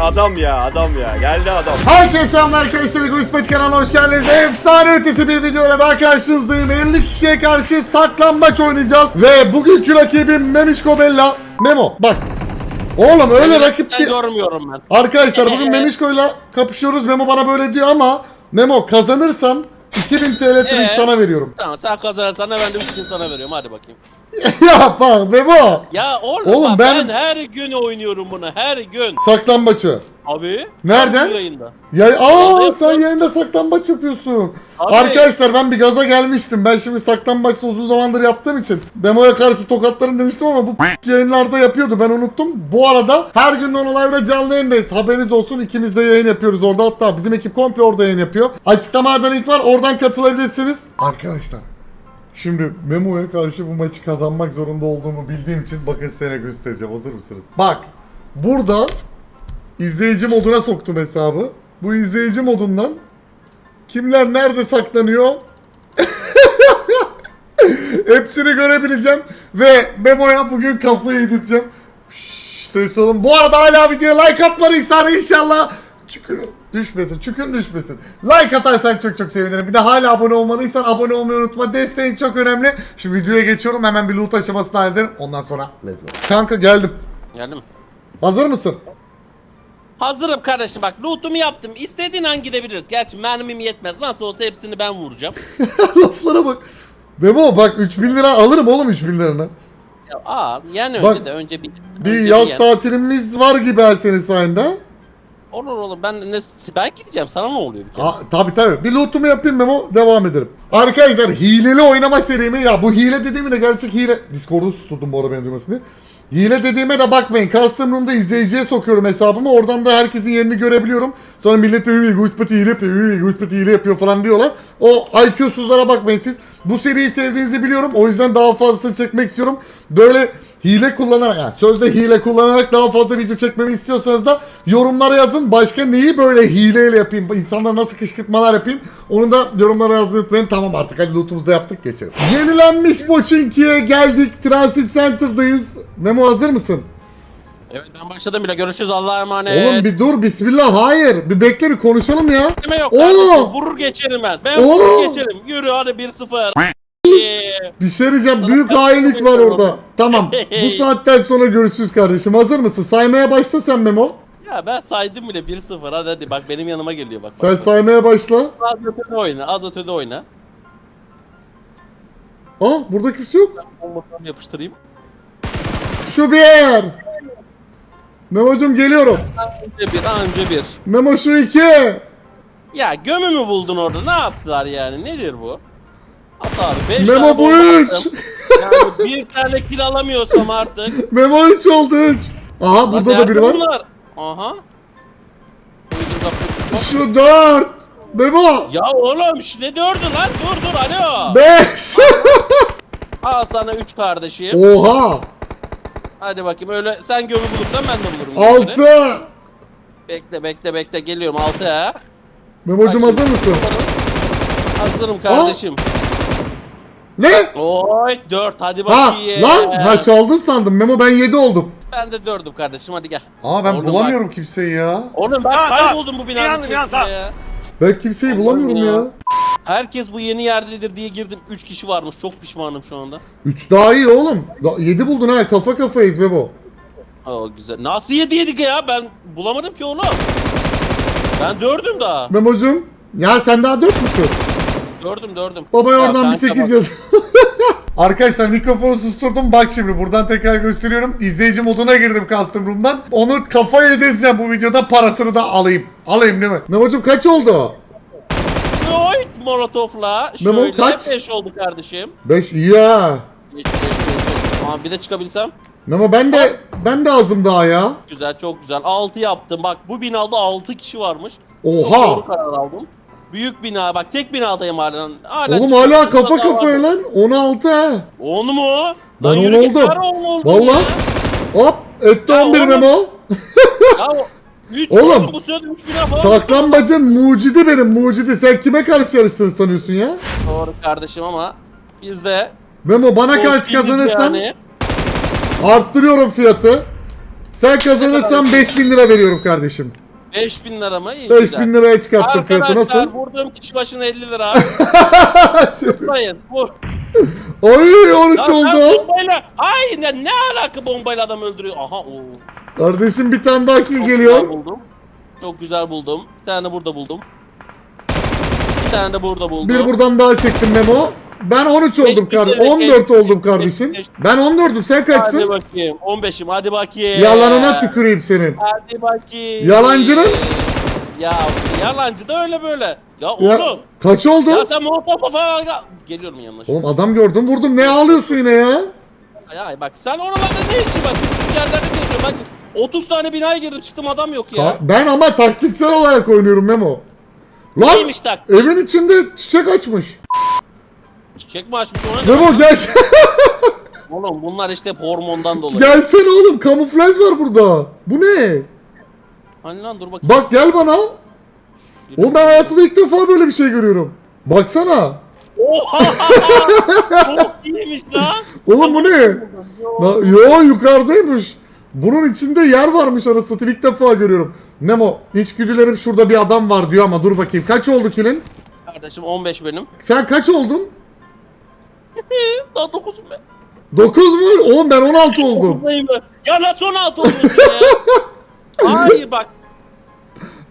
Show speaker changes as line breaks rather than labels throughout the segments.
Adam ya adam ya. Geldi adam.
Herkese selamlar arkadaşlar. Egoist kanalına hoş geldiniz. Efsane ötesi bir videoyla daha karşınızdayım. 50 kişiye karşı saklambaç oynayacağız. Ve bugünkü rakibim Memişko Bella. Memo bak. Oğlum öyle rakip
Ben
değil.
görmüyorum ben.
Arkadaşlar bugün Memişko'yla kapışıyoruz. Memo bana böyle diyor ama Memo kazanırsan 2000 TL trink
Ee?
sana veriyorum.
Tamam sen kazanırsan da ben de 3000 sana veriyorum hadi bakayım.
ya bak Memo.
Ya oğlum,
Oğlum
bak,
ben-
ben... her gün oynuyorum bunu her gün.
Saklambaçı.
Abi.
Nereden?
Yayında.
Ya aa sen yayında saklambaç yapıyorsun.
Abi.
Arkadaşlar ben bir gaza gelmiştim. Ben şimdi saklambaçta uzun zamandır yaptığım için Memo'ya karşı tokatlarım demiştim ama bu yayınlarda yapıyordu. Ben unuttum. Bu arada her gün Nono Live'da canlı yayındayız. Haberiniz olsun ikimiz de yayın yapıyoruz orada. Hatta bizim ekip komple orada yayın yapıyor. Açıklamalarda link var. Oradan katılabilirsiniz. Arkadaşlar Şimdi Memo'ya karşı bu maçı kazanmak zorunda olduğumu bildiğim için bakın size göstereceğim. Hazır mısınız? Bak burada izleyici moduna soktum hesabı. Bu izleyici modundan kimler nerede saklanıyor hepsini görebileceğim ve Memo'ya bugün kafayı yedireceğim. Ses olun. Bu arada hala videoya like atmadıysan inşallah çükürün düşmesin, çükün düşmesin. Like atarsan çok çok sevinirim. Bir de hala abone olmadıysan abone olmayı unutma. Desteğin çok önemli. Şimdi videoya geçiyorum. Hemen bir loot aşamasını halledelim. Ondan sonra let's go. Kanka geldim.
Geldim.
Hazır mısın?
Hazırım kardeşim bak lootumu yaptım. İstediğin an gidebiliriz. Gerçi mermim yetmez. Nasıl olsa hepsini ben vuracağım.
Laflara bak. Memo bak 3000 lira alırım oğlum 3000 liranı.
Ya, aa yani
Bak,
önce de önce bir.
Bir
önce
yaz
yen.
tatilimiz var gibi her senin sayende.
Olur olur ben ne ben gideceğim sana ne oluyor bir kere?
Aa, tabi tabi. Bir lootumu yapayım Memo devam edelim. Arkadaşlar hileli oynama serimi ya bu hile dediğimi de gerçek hile. Discord'u susturdum bu arada beni duymasın diye. Hile dediğime de bakmayın. Custom Room'da izleyiciye sokuyorum hesabımı. Oradan da herkesin yerini görebiliyorum. Sonra millet diyor Guspati hile yapıyor, Guspati hile yapıyor falan diyorlar. O IQ'suzlara bakmayın siz. Bu seriyi sevdiğinizi biliyorum. O yüzden daha fazlasını çekmek istiyorum. Böyle hile kullanarak, yani sözde hile kullanarak daha fazla video çekmemi istiyorsanız da yorumlara yazın. Başka neyi böyle hileyle yapayım, insanlara nasıl kışkırtmalar yapayım onu da yorumlara yazmayı unutmayın. Tamam artık hadi lootumuzu da yaptık geçelim. Yenilenmiş Pochinki'ye geldik. Transit Center'dayız. Memo hazır mısın?
Evet ben başladım bile görüşürüz Allah'a emanet.
Oğlum bir dur bismillah hayır. Bir bekle bir konuşalım ya.
Kime yok
Oo!
kardeşim vurur geçerim ben. Ben
Oo!
vurur geçerim. Yürü hadi 1-0. Yeah.
Bir şey diyeceğim. Büyük hainlik var orada. Tamam. Bu saatten sonra görüşürüz kardeşim. Hazır mısın? Saymaya başla sen Memo.
Ya ben saydım bile 1-0 hadi hadi bak benim yanıma geliyor bak.
Sen
bak,
saymaya başla.
Az ötede oyna az ötede oyna.
Aa burada kimse yok.
Bombalarımı yapıştırayım.
Şu bir yer. Memo'cum geliyorum.
Anca bir anca bir.
Memo şu iki.
Ya gömü mü buldun orada ne yaptılar yani nedir bu? At abi 5
Memo bu üç.
Yani bir tane kill alamıyorsam artık.
Memo üç oldu üç. Aha burada da
Nerede
biri var.
bunlar? Aha. Uydum kapıyı.
Şu dört. Memo.
Ya oğlum şu ne dördü lan dur dur alo.
Beş.
Al sana 3 kardeşim.
Oha.
Hadi bakayım öyle sen gömü bulursan ben de bulurum.
Altı.
Bekle bekle bekle geliyorum 6 ha.
Memo'cum
Bak
hazır mısın?
Hazırım kardeşim.
Ne?
Oy 4 hadi
Ha
bakayım.
lan ha çaldın sandım. Memo ben 7 oldum.
Ben de 4'üm kardeşim hadi gel.
Aa ben
Oğlum
bulamıyorum kimseyi ya.
Oğlum ben
Tamam,
kayboldum bu binanın
İnandım,
içerisinde ya.
Ben kimseyi bulamıyorum ya.
ya. Herkes bu yeni yerdedir diye girdim. 3 kişi varmış. Çok pişmanım şu anda.
3 daha iyi oğlum. 7 buldun ha kafa kafayız Memo.
Aa güzel. Nasıl 7 yedik ya? Ben bulamadım ki onu. Ben dördüm daha.
Memo'cum. Ya sen daha 4 müsün?
Dördüm dördüm.
Babaya
Ya
oradan bir
kanka
8
bak-
yaz. Arkadaşlar mikrofonu susturdum. Bak şimdi buradan tekrar gösteriyorum. İzleyici moduna girdim custom room'dan. Onu kafa yedireceğim bu videoda parasını da alayım. Alayım değil mi? Memo'cum kaç oldu?
Oy molotofla.
Memo
Şöyle
kaç?
5 oldu kardeşim.
5 iyi ha.
Geç, geç, geç, geç. Aa, bir de çıkabilsem.
Memo ben de ben de azım daha ya.
Güzel çok güzel. 6 yaptım. Bak bu binada 6 kişi varmış.
Oha.
Doğru karar aldım. Büyük bina bak tek binadayım halen. Hala
Oğlum hala kafa kafaya lan. 16 ha.
Onu mu?
Ben
Lan
on
yürü git,
oldum.
ya.
Hop etti
Ya
11
oğlum.
Memo.
Ya üç,
Oğlum.
bu sırada 3 bina falan.
Saklambacın mucidi benim mucidi. Sen kime karşı yarıştın sanıyorsun ya?
Doğru kardeşim ama biz de
Memo bana karşı kazanırsan
yani.
arttırıyorum fiyatı. Sen kazanırsan 5000 lira veriyorum kardeşim.
5000 lira mı? İyi
5000 liraya çıkarttım fiyatı nasıl?
vurduğum kişi başına 50 lira. Vurmayın. Vur.
Oy 13
Ya sen
oldu.
bombayla... Ay ne, ne alaka bombayla adam öldürüyor? Aha o.
Kardeşim bir tane daha kill
Çok
geliyor.
güzel buldum. Çok güzel buldum. Bir tane burada buldum. Bir tane de burada buldum.
Bir buradan daha çektim Memo. Ben 13 oldum kardeşim.
geçti,
14
geçti,
oldum kardeşim.
geçti.
Ben 14'üm sen
Hadi
kaçsın?
bakayım. 15'im hadi bakayım.
Yalanına tüküreyim senin.
Hadi bakayım.
Yalancının?
Ya yalancı da öyle böyle. Ya
Ya,
oğlum.
kaç oldu?
Ya, sen molotof falan... Geliyorum yanına. şimdi.
Oğlum adam gördüm vurdum. Ne ağlıyorsun yine ya?
Ya bak sen oralarda ne işi bak. Küçük yerlerde geziyor. Bak 30 tane binaya girdim çıktım adam yok ya.
Ben ama taktiksel olarak oynuyorum Memo. Lan
Neymiş tak?
evin içinde çiçek açmış.
Çiçek mi açmış ona ne?
Memo gel.
Oğlum bunlar işte hep hormondan dolayı.
Gelsene oğlum kamuflaj var burada. Bu ne?
Hani lan dur bakayım.
Bak gel bana. Oğlum ben hayatımda ilk defa böyle bir şey görüyorum. Baksana.
Oha! Çok iyiymiş lan.
Oğlum bu ne? Yo yukarıdaymış. Bunun içinde yer varmış anasını satayım ilk defa görüyorum. Memo içgüdülerim şurada bir adam var diyor ama dur bakayım. Kaç oldu kilin?
Kardeşim 15 benim.
Sen kaç oldun?
Daha 9'um ben.
9 mu? Oğlum ben 16 oldum.
Ya nasıl 16 oluyorsun ya? Hayır bak.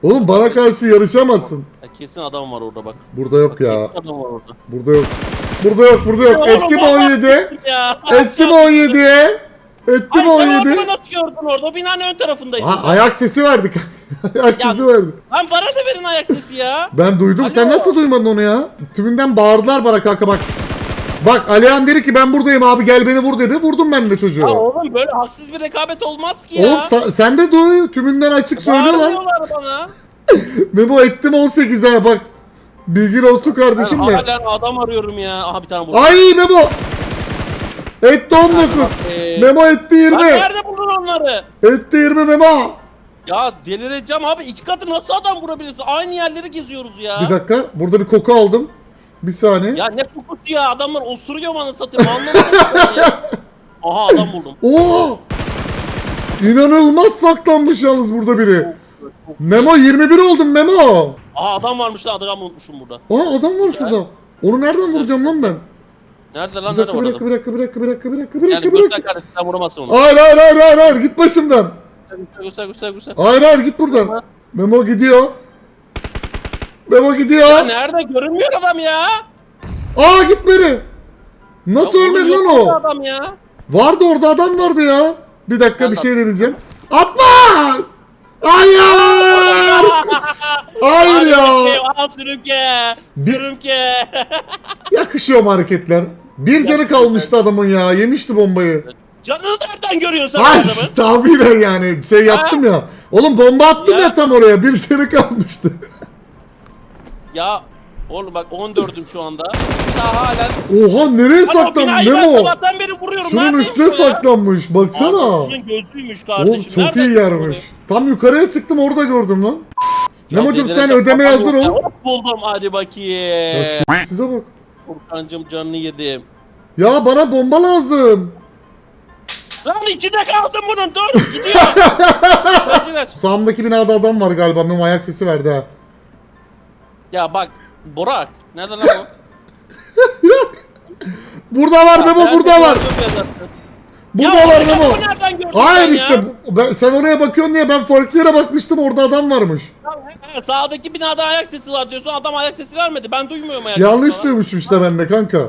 Oğlum bana karşı yarışamazsın.
Ya kesin adam var orada bak.
Burada yok
Bak,
ya.
Kesin adam var orada.
Burada yok. Burada yok, burada yok. Ettim
baba.
17.
Ya.
Ettim 17'ye. Ettim
Ay sen
17.
orada nasıl gördün orada? O binanın ön tarafındaydın
Ha, ayak sesi verdik. ayak
Ya-
sesi verdik.
Lan bana da verin ayak sesi ya.
Ben duydum. Sen
Alo.
nasıl duymadın onu ya? Tümünden bağırdılar bana kanka bak. Bak Alihan dedi ki ben buradayım abi gel beni vur dedi. Vurdum ben de çocuğu.
Ya oğlum böyle haksız bir rekabet olmaz ki ya.
Oğlum sa- sen de duy. Tümünden açık söylüyorlar.
Bağırıyorlar bana.
Memo ettim 18'e bak. Bilgin olsun kardeşim
Ben
de.
halen adam arıyorum ya. Aha bir tane buldum.
Ay Memo. Etti 19.
Ee,
Memo etti 20.
Lan nerede buldun onları?
Etti 20 Memo.
Ya delireceğim abi iki katı nasıl adam vurabilirsin? Aynı yerleri geziyoruz ya.
Bir dakika. Burada bir koku aldım. Bir saniye.
Ya ne kokusu ya adamlar osuruyor bana satayım anlamadım ya. Aha adam buldum.
Oo! İnanılmaz saklanmış yalnız burada biri. Memo 21 oldum Memo.
Aha adam varmış lan adam unutmuşum burada.
Aa adam var şurada. Onu nereden vuracağım lan ben?
Nerede lan nerede
bir dakika bir dakika bir dakika bir
Yani
bir
göster
dakika.
kardeşim sen vuramazsın onu.
Hayır hayır hayır hayır hayır git başımdan.
Göster göster göster göster.
Hayır hayır git buradan. Memo gidiyor. Memo
Ya
gidiyor.
nerede görünmüyor adam ya?
Aa gitmedi. Nasıl
Ya
ölmedi lan
orada
o?
Adam ya.
Vardı orada adam vardı ya. Bir dakika bir şey deneyeceğim. Atma! Hayır! Hayır ya.
Al sürümke.
Bir-
Sürümke.
Yakışıyor mu hareketler? Bir canı kalmıştı adamın ya. Yemişti bombayı.
Canını nereden görüyorsun sen
Ay
adamın?
tahminen yani şey yaptım ya. Oğlum bomba attım ya,
Ya.
tam oraya. Bir canı kalmıştı.
Ya oğlum bak 14'üm şu anda. Daha halen.
Oha nereye
Lan o
saklanmış
binayı ben
Memo?
sabahtan beri vuruyorum.
Şunun
Neredeymiş
üstüne
o ya?
saklanmış. Baksana.
Ağzının gözlüymüş kardeşim.
Oğlum çok
Nereden
iyi yermiş. Tam yukarıya çıktım orada gördüm lan.
Ya
Memo'cum sen
delireceğim,
ödemeye
kafam
hazır
yok ya.
ol.
Hop buldum hadi bakayım.
Ya şu- Size bak.
Furkancım canını yedim.
Ya bana bomba lazım.
Lan içinde kaldım bunun dur gidiyor. Kaçın
Sağımdaki binada adam var galiba. Memo ayak sesi verdi ha.
ya bak Burak. Nerede lan o?
Burada var Memo burada var.
Ya.
Burada
Ya
var
bu nereden gördün
Hayır
sen
işte
ya?
bu- ben, sen oraya bakıyorsun diye ben farklı yere bakmıştım orada adam varmış.
Ya, he, Sağdaki binada ayak sesi var diyorsun adam ayak sesi vermedi. Ben duymuyorum ayak
Yanlış
sesi falan.
duymuşum işte ben de kanka.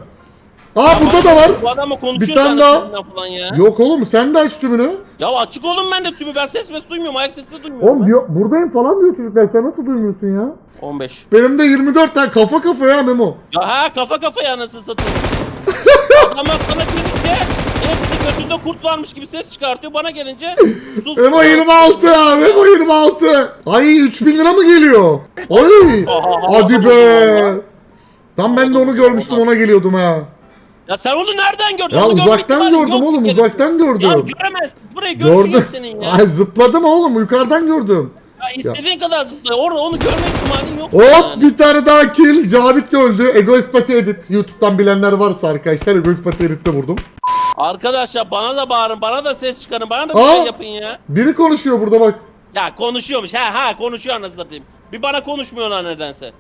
Aa burada da var.
Bu adamla konuşuyor
Bir tane
zaten
daha.
Falan ya.
Yok oğlum sen de aç tümünü.
ya açık oğlum ben de tümü ben ses mes duymuyorum ayak sesi de duymuyorum.
Oğlum diyor, buradayım falan diyor çocuklar sen nasıl duymuyorsun ya?
15.
Benim de 24 tane kafa kafa ya Memo.
Ya ha kafa kafaya anasını satayım. Adamlar sana gelince hepsi götünde kurt varmış gibi ses çıkartıyor. Bana gelince sus.
Memo 26 ya Memo 26. Ay 3000 lira mı geliyor? Ay hadi be. Tam ben de onu görmüştüm ona geliyordum ha.
Ya sen onu nereden gördün?
Ya
Onu
uzaktan gördüm oğlum uzaktan
Ya
gördüm.
göremezsin. Burayı
Gördüm.
senin ya.
Ay zıpladım oğlum yukarıdan gördüm.
ya istediğin kadar zıpla. Orada onu görme ihtimalin yok.
Hop
yani.
bir tane daha kill. Cavit öldü. Egoist Pati Edit. Youtube'dan bilenler varsa arkadaşlar Egoist Pati Edit'te vurdum.
Arkadaşlar bana da bağırın, bana da ses çıkarın, bana da bir
Aa!
şey yapın ya.
Biri konuşuyor burada bak.
Ya konuşuyormuş, ha ha konuşuyor anasını satayım. Bir bana konuşmuyorlar nedense.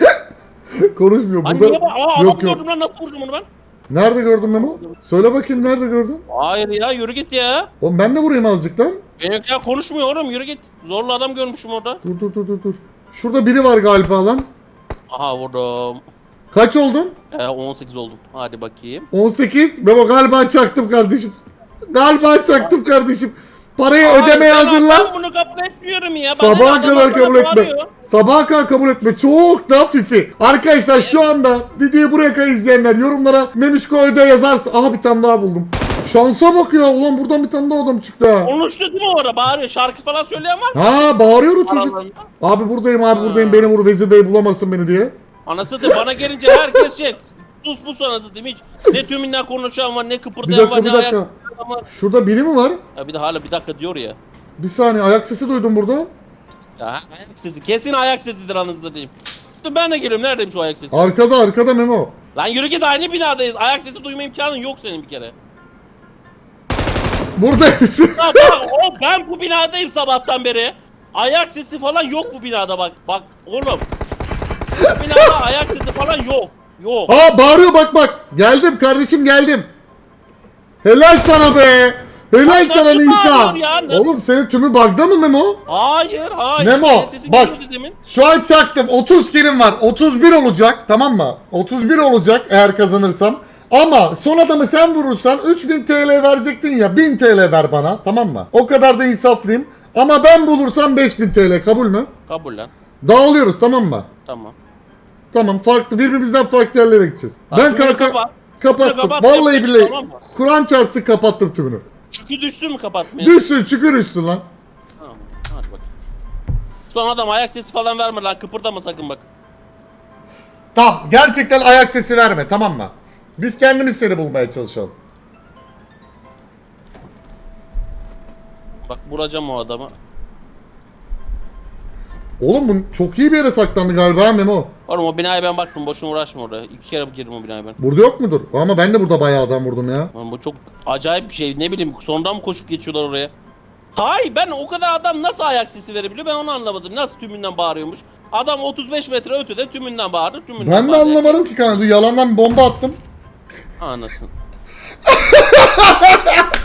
Konuşmuyor
Hani
burada.
niye? Aa adam
yok yok.
gördüm lan nasıl vurdum onu ben?
Nerede gördün Memo? Söyle bakayım nerede gördün?
Hayır ya yürü git ya.
Oğlum ben de vurayım azıcık lan.
Benim ya konuşmuyor oğlum yürü git. Zorlu adam görmüşüm orada.
Dur dur dur dur dur. Şurada biri var galiba lan.
Aha vurdum.
Kaç oldun?
Ee, 18 oldum. Hadi bakayım.
18. Memo galiba çaktım kardeşim. Galiba çaktım kardeşim. Parayı
Hayır,
ödemeye
ben-
hazırlan.
Ben bunu kabul etmiyorum ya.
Sabaha kadar kabul etme.
bağırıyor.
Sabaha kadar kabul etme. Çok da fifi. Arkadaşlar şu anda videoyu buraya kadar izleyenler yorumlara Memişko öde yazarsın. Aha bir tane daha buldum. Şansa bak ya. Ulan buradan bir tane daha adam çıktı ha.
Konuştu değil mi orada bağırıyor. Şarkı falan söyleyen var mı?
Ha bağırıyor o çocuk. Abi buradayım abi buradayım. Beni vur Vezir Bey bulamasın beni diye.
Anası da bana gelince herkes şey. Sus pus anası? Hiç ne tümünden konuşan var ne
Bir
kıpırdayan
dakika
var
bir
ne ayak var.
Şurada biri mi var?
Ya bir de hala bir dakika diyor ya.
Bir saniye ayak sesi duydum burada.
Ya ayak sesi. Kesin ayak sesidir anasını diyeyim. Ben de geliyorum. Neredeymiş o ayak sesi?
Arkada arkada Memo.
Lan yürü git aynı binadayız. Ayak sesi duyma imkanın yok senin bir kere.
Buradaymış.
Lan bak o ben bu binadayım sabahtan beri. Ayak sesi falan yok bu binada bak. Bak oğlum. Bu binada ayak sesi falan yok. Yok.
Aa bağırıyor bak bak. Geldim kardeşim geldim. Helal sana be. Helal
Ay,
sana
nasıl
Nisa.
bağırıyor ya? Nasıl-
Oğlum senin tümü bug'da mı Memo?
Hayır hayır.
Memo,
sesin
bak.
geliyordu demin.
Şu an çaktım. 30 kilim var. 31 olacak tamam mı? 31 olacak eğer kazanırsam. Ama son adamı sen vurursan 3000 TL verecektin ya 1000 TL ver bana tamam mı? O kadar da insaflıyım. Ama ben bulursam 5000 TL kabul mü?
Kabul lan.
Dağılıyoruz tamam mı?
Tamam.
Tamam farklı birbirimizden farklı yerlere gideceğiz.
Bak,
ben kanka
kapat.
kapattım.
Kapat,
Vallahi billahi.
tamam?
Kur'an çarpsın kapattım tümünü.
Çünkü düşsün mü kapatmaya?
Düşsün çükür üstün lan.
Tamam. Hadi bak. Son adam ayak sesi falan verme lan. Kıpırdama sakın bak.
Tamam gerçekten ayak sesi verme tamam mı? Biz kendimiz seni bulmaya çalışalım.
Bak vuracağım o adamı.
Oğlum bu çok iyi bir yere saklandı galiba ha Memo.
Oğlum o binaya ben baktım. Boşuna uğraşma orada. İki kere girdim o binaya ben.
Burada yok mudur? Ama ben de burada bayağı adam vurdum ya.
Lan bu çok acayip bir şey. Ne bileyim sonradan mı koşup geçiyorlar oraya? Hay ben o kadar adam nasıl ayak sesi verebiliyor ben onu anlamadım. Nasıl tümünden bağırıyormuş? Adam 35 metre ötede tümünden bağırdı. Tümünden
Ben de
bağırdı.
anlamadım ki kanka. Yalandan bomba attım.
Anasın.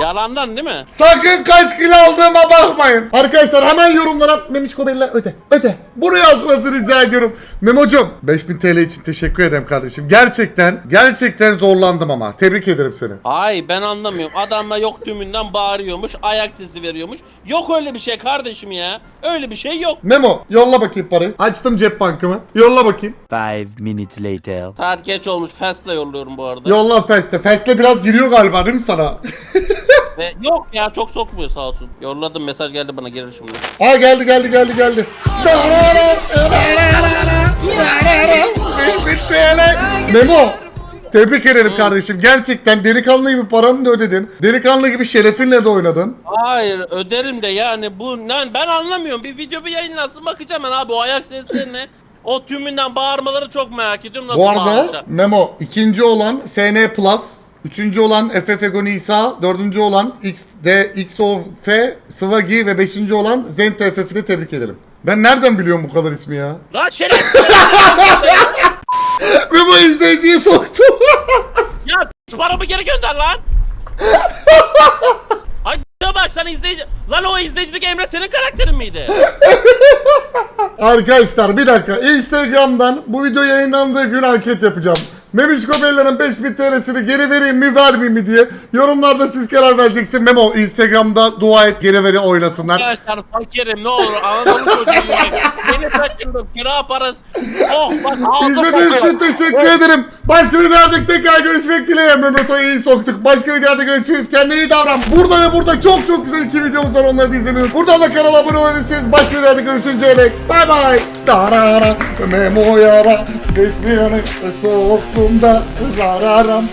Yalandan değil mi?
Sakın kaç kilo aldığıma bakmayın. Arkadaşlar hemen yorumlara Memişko Beyler öde öde. Bunu yazmasını rica ediyorum. Memo'cum 5000 TL için teşekkür ederim kardeşim. Gerçekten gerçekten zorlandım ama. Tebrik ederim seni.
Ay ben anlamıyorum. Adamla yok tümünden bağırıyormuş. Ayak sesi veriyormuş. Yok öyle bir şey kardeşim ya. Öyle bir şey yok.
Memo yolla bakayım parayı. Açtım cep bankımı. Yolla bakayım.
Five minutes later.
Saat geç olmuş. Fast'la yolluyorum bu arada.
Yolla Feste. Feste biraz giriyor galiba değil mi sana?
Ve yok ya çok sokmuyor sağ olsun. Yolladım mesaj geldi bana gelir şimdi.
Aa geldi geldi geldi geldi. 5000 TL. Memo. Tebrik ederim kardeşim. Gerçekten delikanlı gibi paranı da ödedin. Delikanlı gibi şerefinle de oynadın.
Hayır öderim de yani bu ne ben anlamıyorum. Bir video bir yayınlansın bakacağım ben abi o ayak seslerini o tümünden bağırmaları çok merak ediyorum nasıl
Bu arada
bağırmışlar.
Memo ikinci olan SN Plus. Üçüncü olan FF Ego Nisa, dördüncü olan XD, XOF, Swagi ve beşinci olan Zenta FF'i de tebrik ederim. Ben nereden biliyorum bu kadar ismi ya?
Lan şerefsiz!
Memo izleyiciyi soktu.
ya paramı geri gönder lan! Ay bak sen izleyici... Lan o izleyicilik Emre senin karakterin miydi?
Arkadaşlar bir dakika. Instagram'dan bu video yayınlandığı gün anket yapacağım. Memiş Beller'in 5000 TL'sini geri vereyim mi vermeyeyim mi diye. Yorumlarda siz karar vereceksin. Memo Instagram'da dua et geri veri oylasınlar.
Arkadaşlar fakirim ne olur Anadolu çocuğuyum. Beni taşındım kira parası. Oh bak ağzım
İzlediğiniz için teşekkür ederim. Başka videoda tekrar görüşmek dileğiyle. Mehmet O'yu iyi soktuk. Başka videoda görüşürüz. Kendine iyi davran. Burada ve burada çok çok güzel iki videomuz var. Onları da izlemeyi. Buradan da kanala abone olabilirsiniz. Başka videoda görüşünceye dek. Bay bay. Darara. Memo yara. Hiçbir yanı soktuğumda. Zararam.